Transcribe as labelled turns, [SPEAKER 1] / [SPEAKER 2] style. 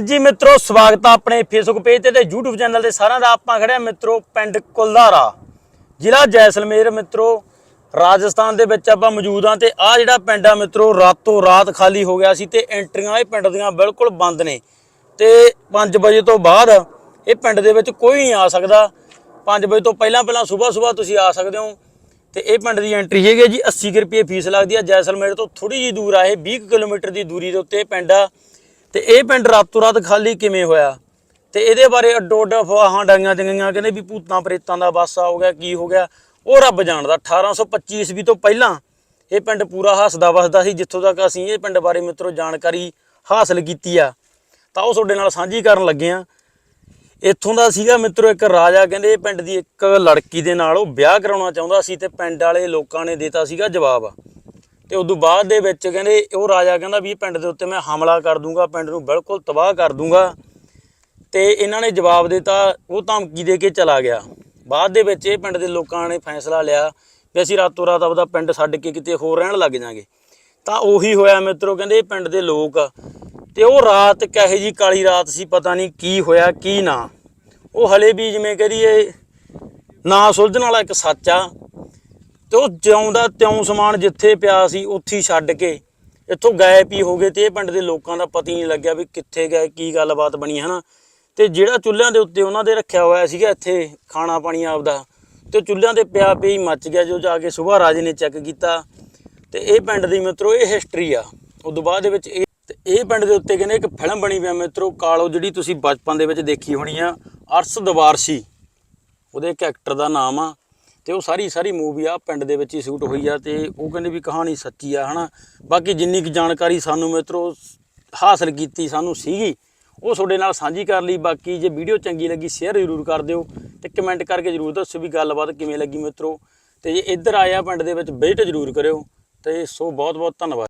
[SPEAKER 1] ਜੀ ਮਿੱਤਰੋ, ਸਵਾਗਤ ਆ ਆਪਣੇ ਫੇਸਬੁੱਕ ਪੇਜ ਤੇ ਤੇ YouTube ਚੈਨਲ ਤੇ ਸਾਰਿਆਂ ਦਾ। ਆਪਾਂ ਖੜਿਆ ਮਿੱਤਰੋ, ਪਿੰਡ ਕੁਲਧਾਰਾ ਜ਼ਿਲ੍ਹਾ ਜੈਸਲਮੇਰ ਮਿੱਤਰੋ। ਰਾਜਸਥਾਨ ਦੇ ਵਿੱਚ ਆਪਾਂ ਮੌਜੂਦ ਆ ਤੇ ਆ ਜਿਹੜਾ ਪਿੰਡ ਆ ਮਿੱਤਰੋ, ਰਾਤੋਂ ਰਾਤ ਖਾਲੀ ਹੋ ਗਿਆ ਸੀ ਤੇ ਐਂਟਰੀਆਂ ਇਹ ਪਿੰਡ ਦੀਆਂ ਬਿਲਕੁਲ ਬੰਦ ਨੇ। ਤੇ 5 ਵਜੇ ਤੋਂ ਬਾਅਦ ਇਹ ਪਿੰਡ ਦੇ ਵਿੱਚ ਕੋਈ ਨਹੀਂ ਆ ਸਕਦਾ। 5 ਵਜੇ ਤੋਂ ਪਹਿਲਾਂ ਪਹਿਲਾਂ ਸਵੇਰ ਸਵੇਰ ਤੁਸੀਂ ਆ ਸਕਦੇ ਹੋ ਤੇ ਇਹ ਪਿੰਡ ਦੀ ਐਂਟਰੀ ਹੈਗੀ ਹੈ ਜੀ। 80 ਕੁ ਰੁਪਏ ਫੀਸ ਲੱਗਦੀ ਆ ਜੈਸਲਮੇਰ ਤੋਂ ਥੋੜੀ ਜਿਹੀ ਦੂਰ ਆ ਇਹ। 20 ਕੁ ਕਿਲੋਮੀਟਰ ਦੀ ਦੂਰੀ ਦੇ ਉੱਤੇ ਇਹ ਪਿੰਡ ਆ। ਤੇ ਇਹ ਪਿੰਡ ਰਾਤੋਂ ਰਾਤ ਖਾਲੀ ਕਿਵੇਂ ਹੋਇਆ? ਤੇ ਇਹਦੇ ਬਾਰੇ ਅੱਡੋ ਅੱਡ ਅਫਵਾਹਾਂ ਡਾਈਆਂ ਚੰਗੀਆਂ ਕਹਿੰਦੇ ਵੀ ਭੂਤਾਂ ਪ੍ਰੇਤਾਂ ਦਾ ਵਾਸਾ ਹੋ ਗਿਆ, ਕੀ ਹੋ ਗਿਆ। ਉਹ ਰੱਬ ਜਾਣਦਾ 1825 ਈਸਵੀ ਤੋਂ ਪਹਿਲਾਂ ਇਹ ਪਿੰਡ ਪੂਰਾ ਹੱਸਦਾ ਵਸਦਾ ਸੀ, ਜਿੱਥੋਂ ਤੱਕ ਅਸੀਂ ਇਹ ਪਿੰਡ ਬਾਰੇ ਮਿੱਤਰੋ ਜਾਣਕਾਰੀ ਹਾਸਲ ਕੀਤੀ ਆ। ਤਾਂ ਉਹ ਤੁਹਾਡੇ ਨਾਲ ਸਾਂਝੀ ਕਰਨ ਲੱਗੇ ਆ। ਇੱਥੋਂ ਦਾ ਸੀਗਾ ਮਿੱਤਰੋ ਇੱਕ ਰਾਜਾ, ਕਹਿੰਦੇ ਇਹ ਪਿੰਡ ਦੀ ਇੱਕ ਲੜਕੀ ਦੇ ਨਾਲ ਉਹ ਵਿਆਹ ਕਰਾਉਣਾ ਚਾਹੁੰਦਾ ਸੀ ਤੇ ਪਿੰਡ ਵਾਲੇ ਲੋਕਾਂ ਨੇ ਦਿੱਤਾ ਸੀਗਾ ਜਵਾਬ। ਤੇ ਉਦੋਂ ਬਾਅਦ ਦੇ ਵਿੱਚ ਕਹਿੰਦੇ ਉਹ ਰਾਜਾ ਕਹਿੰਦਾ ਵੀ ਇਹ ਪਿੰਡ ਦੇ ਉੱਤੇ ਮੈਂ ਹਮਲਾ ਕਰ ਦੂੰਗਾ, ਪਿੰਡ ਨੂੰ ਬਿਲਕੁਲ ਤਬਾਹ ਕਰ ਦੂੰਗਾ। ਤੇ ਇਹਨਾਂ ਨੇ ਜਵਾਬ ਦਿੱਤਾ, ਉਹ ਧਮਕੀ ਦੇ ਕੇ ਚਲਾ ਗਿਆ। ਬਾਅਦ ਦੇ ਵਿੱਚ ਇਹ ਪਿੰਡ ਦੇ ਲੋਕਾਂ ਨੇ ਫੈਸਲਾ ਲਿਆ ਵੀ ਅਸੀਂ ਰਾਤੋਂ ਰਾਤ ਆਪਦਾ ਪਿੰਡ ਛੱਡ ਕੇ ਕਿਤੇ ਹੋਰ ਰਹਿਣ ਲੱਗ ਜਾਾਂਗੇ। ਤਾਂ ਉਹੀ ਹੋਇਆ ਮਿੱਤਰੋ, ਕਹਿੰਦੇ ਇਹ ਪਿੰਡ ਦੇ ਲੋਕ। ਤੇ ਉਹ ਰਾਤ ਕਹੇ ਜੀ ਕਾਲੀ ਰਾਤ ਸੀ, ਪਤਾ ਨਹੀਂ ਕੀ ਹੋਇਆ, ਕੀ ਨਾ। ਉਹ ਹਲੇ ਵੀ ਜਿਵੇਂ ਕਹਦੀਏ ਨਾ ਸੁਲਝਣ ਵਾਲਾ ਇੱਕ ਸੱਚ ਆ। ਤੇ ਉਹ ਜਿਉਂ ਦਾ ਤਿਉਂ ਸਮਾਨ ਜਿੱਥੇ ਪਿਆ ਸੀ, ਉੱਥੇ ਹੀ ਛੱਡ ਕੇ ਇੱਥੋਂ ਗਾਇਬ ਹੀ ਹੋ ਗਏ ਤੇ ਇਹ ਪਿੰਡ ਦੇ ਲੋਕਾਂ ਦਾ ਪਤਾ ਹੀ ਨਹੀਂ ਲੱਗਿਆ ਵੀ ਕਿੱਥੇ ਗਏ, ਕੀ ਗੱਲਬਾਤ ਬਣੀ, ਹਨਾ? ਤੇ ਜਿਹੜਾ ਚੁੱਲ੍ਹਿਆਂ ਦੇ ਉੱਤੇ ਉਹਨਾਂ ਦੇ ਰੱਖਿਆ ਹੋਇਆ ਸੀਗਾ ਇੱਥੇ ਖਾਣਾ ਪਾਣੀ ਆਪਦਾ, ਤੇ ਚੁੱਲ੍ਹਿਆਂ ਤੇ ਪਿਆ ਪਿਆ ਮੱਚ ਗਿਆ, ਜੋ ਜਾ ਕੇ ਸੁਬਾਹ ਰਾਜੇ ਨੇ ਚੈੱਕ ਕੀਤਾ। ਤੇ ਇਹ ਪਿੰਡ ਦੀ ਮਿੱਤਰੋ, ਇਹ ਹਿਸਟਰੀ ਆ। ਉਦੋਂ ਬਾਅਦ ਦੇ ਵਿੱਚ ਇਹ ਇਹ ਪਿੰਡ ਦੇ ਉੱਤੇ ਕਹਿੰਦੇ ਇੱਕ ਫਿਲਮ ਬਣੀ ਪਿਆ ਮਿੱਤਰੋ, ਕਾਲੋ, ਜਿਹੜੀ ਤੁਸੀਂ ਬਚਪਨ ਦੇ ਵਿੱਚ ਦੇਖੀ ਹੋਣੀ ਆ, ਅਰਸ਼ ਦਵਾਰਸ਼ੀ। ਉਹਦੇ ਇੱਕ ਐਕਟਰ ਦਾ ਨਾਮ ਆ। ਤੇ ਉਹ ਸਾਰੀ ਸਾਰੀ ਮੂਵੀ ਆ, ਪਿੰਡ ਦੇ ਵਿੱਚ ਹੀ ਸ਼ੂਟ ਹੋਈ ਆ ਤੇ ਉਹ ਕਹਿੰਦੇ ਵੀ ਕਹਾਣੀ ਸੱਚੀ ਆ, ਹਨਾ। ਬਾਕੀ ਜਿੰਨੀ ਕੁ ਜਾਣਕਾਰੀ ਸਾਨੂੰ ਮਿੱਤਰੋ, ਹਾਸਲ ਕੀਤੀ ਸਾਨੂੰ ਸੀਗੀ, ਉਹ ਤੁਹਾਡੇ ਨਾਲ ਸਾਂਝੀ ਕਰ ਲਈ। ਬਾਕੀ ਜੇ ਵੀਡੀਓ ਚੰਗੀ ਲੱਗੀ ਸ਼ੇਅਰ ਜ਼ਰੂਰ ਕਰ ਦਿਓ ਤੇ ਕਮੈਂਟ ਕਰਕੇ ਜ਼ਰੂਰ ਦੱਸੋ ਵੀ ਗੱਲਬਾਤ ਕਿਵੇਂ ਲੱਗੀ ਮਿੱਤਰੋ। ਤੇ ਜੇ ਇੱਧਰ ਆਇਆ ਪਿੰਡ ਦੇ ਵਿੱਚ ਵਿਜ਼ਿਟ ਜ਼ਰੂਰ ਕਰਿਓ। ਤੇ ਸੋ ਬਹੁਤ ਬਹੁਤ ਧੰਨਵਾਦ।